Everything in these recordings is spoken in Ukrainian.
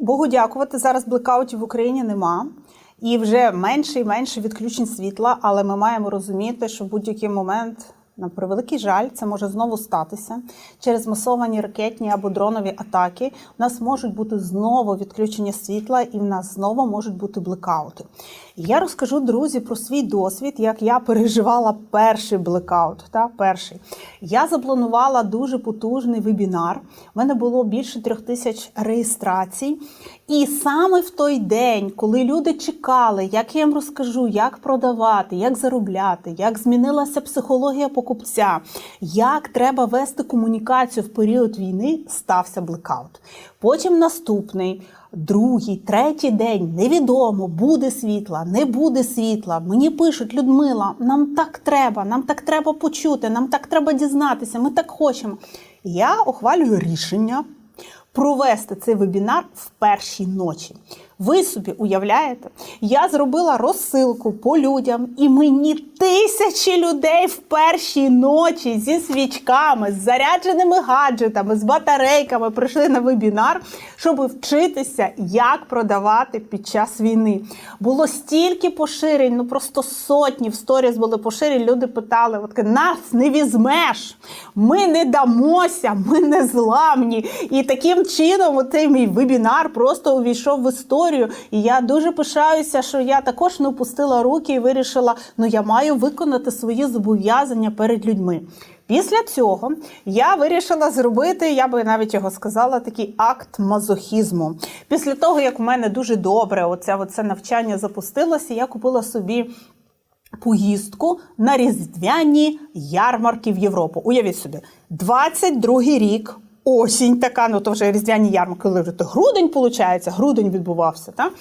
Богу дякувати. Зараз блекаутів в Україні нема. І вже менше і менше відключень світла, але ми маємо розуміти, що в будь-який момент, на превеликий жаль, це може знову статися. Через масовані ракетні або дронові атаки у нас можуть бути знову відключення світла, і в нас знову можуть бути блекаути. Я розкажу, друзі, про свій досвід, як я переживала перший блекаут. Та, перший. Я запланувала дуже потужний вебінар. У мене було більше трьох тисяч реєстрацій. І саме в той день, коли люди чекали, як я їм розкажу, як продавати, як заробляти, як змінилася психологія покупця, як треба вести комунікацію в період війни, стався блекаут. Потім наступний. Другий, третій день невідомо, буде світла, не буде світла. Мені пишуть, Людмила, нам так треба, нам так треба почути, нам так треба дізнатися, ми так хочемо. Я ухвалюю рішення провести цей вебінар в першій ночі. Ви собі уявляєте, я зробила розсилку по людям, і мені тисячі людей в першій ночі зі свічками, з зарядженими гаджетами, з батарейками прийшли на вебінар, щоб вчитися, як продавати під час війни. Було стільки поширень, ну просто сотні в сторіс були поширені. Люди питали: от нас не візьмеш, ми не дамося, ми не зламні. І таким чином, цей мій вебінар просто увійшов в історію. І я дуже пишаюся, що я також не опустила руки і вирішила, ну я маю виконати свої зобов'язання перед людьми. Після цього я вирішила зробити, я би навіть його сказала, такий акт мазохізму. Після того, як в мене дуже добре оце, оце навчання запустилося, я купила собі поїздку на різдвяні ярмарки в Європу. Уявіть собі, 22-й рік. Осінь така, ну то вже різдвяні ярмарки, коли то грудень, виходить, грудень відбувався. Так?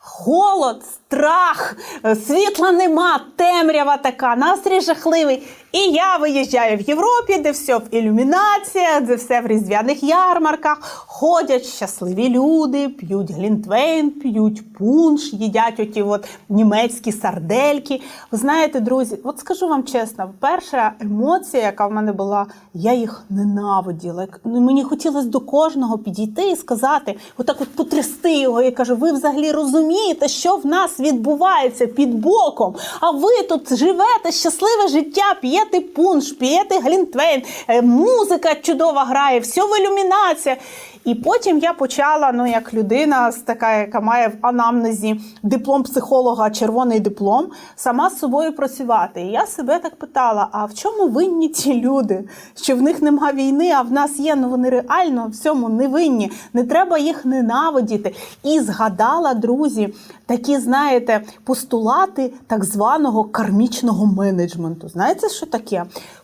Голод, страх, е, світла нема, темрява така, настрій жахливий. І я виїжджаю в Європі, де все в ілюмінаціях, де все в різдвяних ярмарках. Ходять щасливі люди, п'ють глінтвейн, п'ють пунш, їдять оті от німецькі сардельки. Ви знаєте, друзі, от скажу вам чесно, перша емоція, яка в мене була, я їх ненавиділа. Ну, Мені хотілося до кожного підійти і сказати, отак от потрясти його і кажу, ви взагалі розумієте, що в нас відбувається під боком, а ви тут живете щасливе життя, п'єте пунш, п'єте глінтвейн, е, музика чудова грає, все в ілюмінаціях. І потім я почала, ну як людина, така, яка має в анамнезі диплом психолога, червоний диплом, сама з собою працювати. І я себе так питала: а в чому винні ті люди? Що в них нема війни, а в нас є, ну вони реально в цьому не винні. Не треба їх ненавидіти. І згадала, друзі, такі, знаєте, постулати так званого кармічного менеджменту. Знаєте, що таке?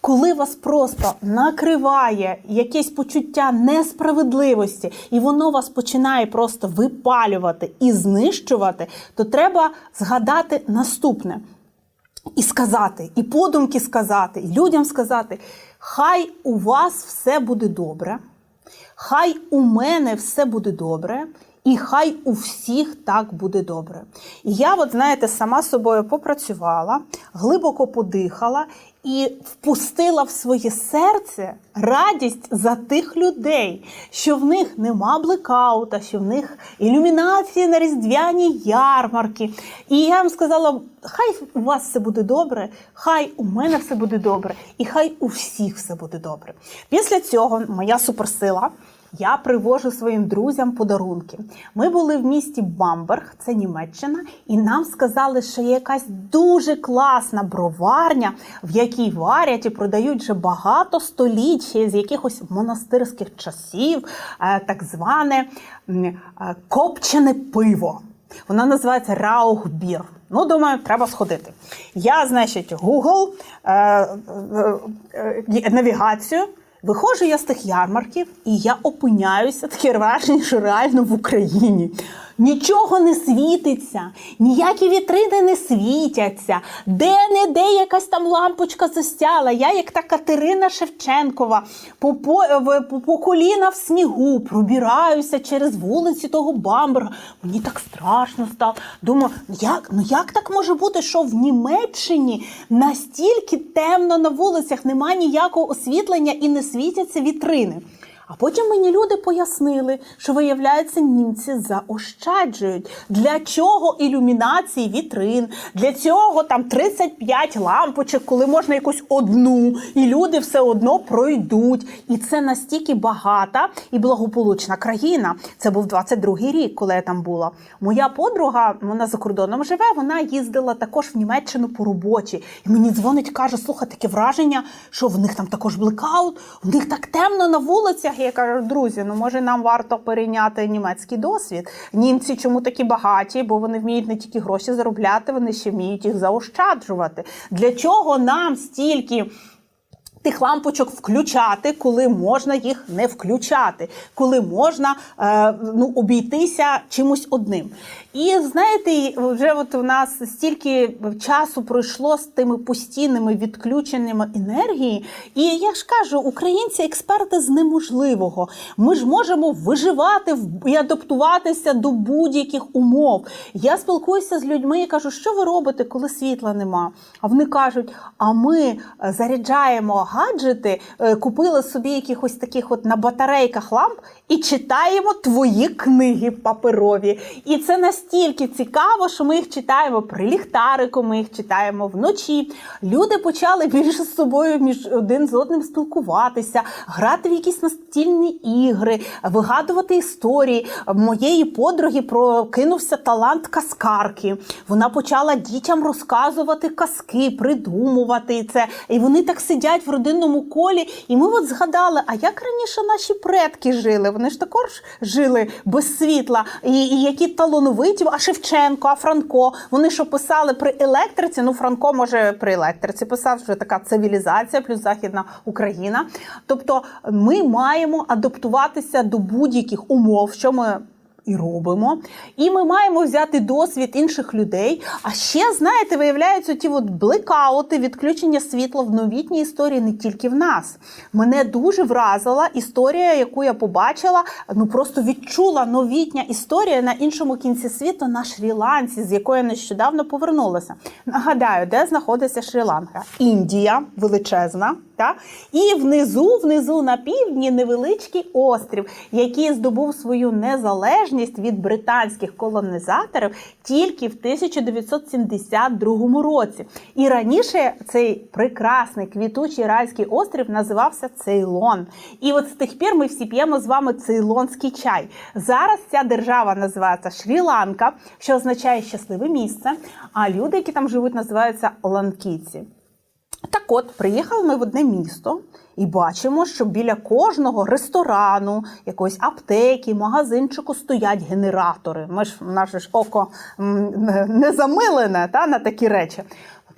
Коли вас просто накриває якесь почуття несправедливості, і воно вас починає просто випалювати і знищувати, то треба згадати наступне. І сказати, і подумки сказати, і людям сказати: хай у вас все буде добре, хай у мене все буде добре, і хай у всіх так буде добре. І я, от знаєте, сама собою попрацювала, глибоко подихала і впустила в своє серце радість за тих людей, що в них нема блекаута, що в них ілюмінації на різдвяні ярмарки. І я вам сказала: хай у вас все буде добре, хай у мене все буде добре, і хай у всіх все буде добре. Після цього моя суперсила. Я привожу своїм друзям подарунки. Ми були в місті Бамберг, це Німеччина, і нам сказали, що є якась дуже класна броварня, в якій варять і продають вже багато століть з якихось монастирських часів, е, так зване е, копчене пиво. Вона називається Раухбір. Ну, думаю, треба сходити. Я, значить, Google, е, навігацію. Виходжу я з тих ярмарків, і я опиняюся таке враження, що реально в Україні. Нічого не світиться, ніякі вітрини не світяться, де-не-де якась там лампочка застяла. Я, як та Катерина Шевченкова, по, по, по, коліна в снігу пробираюся через вулиці того Бамберга. Мені так страшно стало. Думаю, ну як, ну як так може бути, що в Німеччині настільки темно на вулицях, немає ніякого освітлення і не світяться вітрини. А потім мені люди пояснили, що виявляється, німці заощаджують. Для чого ілюмінації вітрин? Для цього там 35 лампочок, коли можна якусь одну, і люди все одно пройдуть. І це настільки багата і благополучна країна. Це був 22-й рік, коли я там була. Моя подруга, вона за кордоном живе, вона їздила також в Німеччину по роботі. І мені дзвонить, каже: слухай, таке враження, що в них там також блекаут, в них так темно на вулицях. Я кажу, друзі, ну може нам варто перейняти німецький досвід. Німці чому такі багаті? Бо вони вміють не тільки гроші заробляти, вони ще вміють їх заощаджувати. Для чого нам стільки? Тих лампочок включати, коли можна їх не включати, коли можна е, ну, обійтися чимось одним. І знаєте, вже от у нас стільки часу пройшло з тими постійними відключеннями енергії. І я ж кажу, українці експерти з неможливого. Ми ж можемо виживати і адаптуватися до будь-яких умов. Я спілкуюся з людьми і кажу, що ви робите, коли світла нема? А вони кажуть: а ми е, заряджаємо гаджети, е, купили собі якихось таких от на батарейках ламп і читаємо твої книги паперові. І це настільки цікаво, що ми їх читаємо при ліхтарику, ми їх читаємо вночі. Люди почали більше з собою між один з одним спілкуватися, грати в якісь настільні ігри, вигадувати історії. Моєї подруги прокинувся талант казкарки. Вона почала дітям розказувати казки, придумувати це. І вони так сидять в родинному колі. І ми от згадали, а як раніше наші предки жили? Вони ж також жили без світла. І, і які талановиті, а Шевченко, а Франко. Вони що писали при електриці? Ну, Франко може при електриці писав, що така цивілізація, плюс Західна Україна. Тобто ми маємо адаптуватися до будь-яких умов, що ми. І робимо, і ми маємо взяти досвід інших людей. А ще знаєте, виявляються ті от блекаути, відключення світла в новітній історії не тільки в нас. Мене дуже вразила історія, яку я побачила. Ну просто відчула новітня історія на іншому кінці світу на Шрі-Ланці, з якої нещодавно повернулася. Нагадаю, де знаходиться Шрі-Ланка? Індія величезна. Та? І внизу, внизу на півдні невеличкий острів, який здобув свою незалежність від британських колонізаторів тільки в 1972 році. І раніше цей прекрасний квітучий райський острів називався Цейлон. І от з тих пір ми всі п'ємо з вами цейлонський чай. Зараз ця держава називається Шрі-Ланка, що означає щасливе місце. А люди, які там живуть, називаються ланкійці. Так от, приїхали ми в одне місто і бачимо, що біля кожного ресторану, якоїсь аптеки, магазинчику стоять генератори. Ми ж наше ж око не замилене та, на такі речі.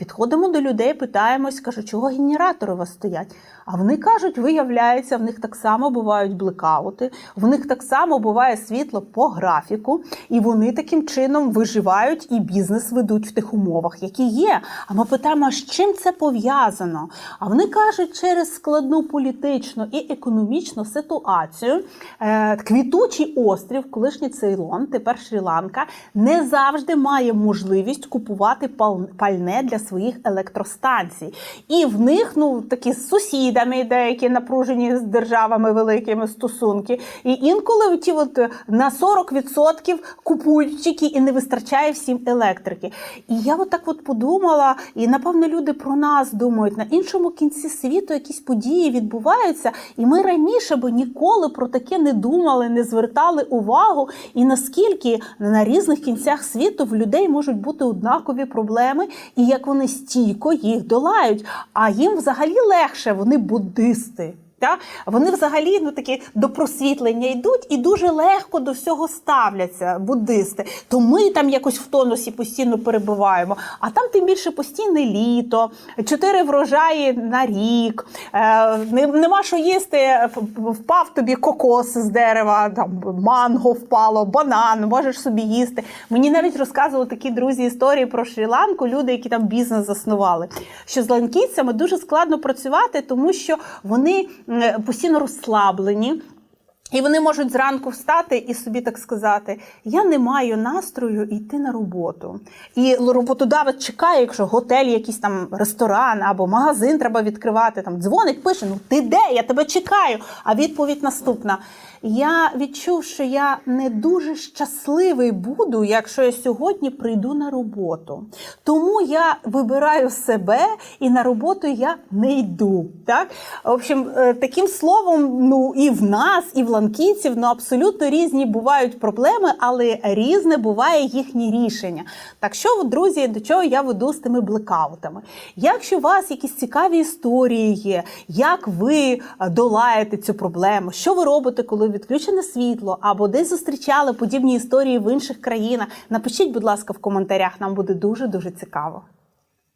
Підходимо до людей, питаємось, кажу, чого генератори у вас стоять? А вони кажуть, виявляється, в них так само бувають блекаути, в них так само буває світло по графіку, і вони таким чином виживають і бізнес ведуть в тих умовах, які є. А ми питаємо, а з чим це пов'язано? А вони кажуть, через складну політичну і економічну ситуацію е, квітучий острів, колишній Цейлон, тепер Шрі-Ланка, не завжди має можливість купувати пальне для своїх електростанцій. І в них ну такі з сусідами деякі напружені з державами великими стосунки. І інколи ті от е, на 40% купують і не вистачає всім електрики. І я от так от подумала, і напевно люди про нас думають на іншому кінці світу якісь події відбуваються, і ми раніше би ніколи про таке не думали, не звертали увагу. І наскільки на різних кінцях світу в людей можуть бути однакові проблеми, і як вони стійко їх долають. А їм взагалі легше, вони буддисти. Та? Вони взагалі ну, такі до просвітлення йдуть і дуже легко до всього ставляться буддисти. То ми там якось в тонусі постійно перебуваємо, а там тим більше постійне літо, чотири врожаї на рік, е, нема що їсти, впав тобі кокос з дерева, там манго впало, банан, можеш собі їсти. Мені навіть розказували такі друзі історії про Шрі-Ланку, люди, які там бізнес заснували. Що з ланкійцями дуже складно працювати, тому що вони постійно розслаблені. І вони можуть зранку встати і собі так сказати: я не маю настрою йти на роботу. І роботодавець чекає, якщо готель, якийсь там ресторан або магазин треба відкривати, там дзвонить, пише: Ну ти де? Я тебе чекаю. А відповідь наступна: Я відчув, що я не дуже щасливий буду, якщо я сьогодні прийду на роботу. Тому я вибираю себе і на роботу я не йду. Так? В общем, е, таким словом, ну і в нас, і в ланкійців ну, абсолютно різні бувають проблеми, але різне буває їхнє рішення. Так що, друзі, до чого я веду з тими блекаутами? Якщо у вас якісь цікаві історії є, як ви е, долаєте цю проблему, що ви робите, коли відключене світло, або десь зустрічали подібні історії в інших країнах, напишіть, будь ласка, в коментарях. Нам буде дуже дуже цікаво.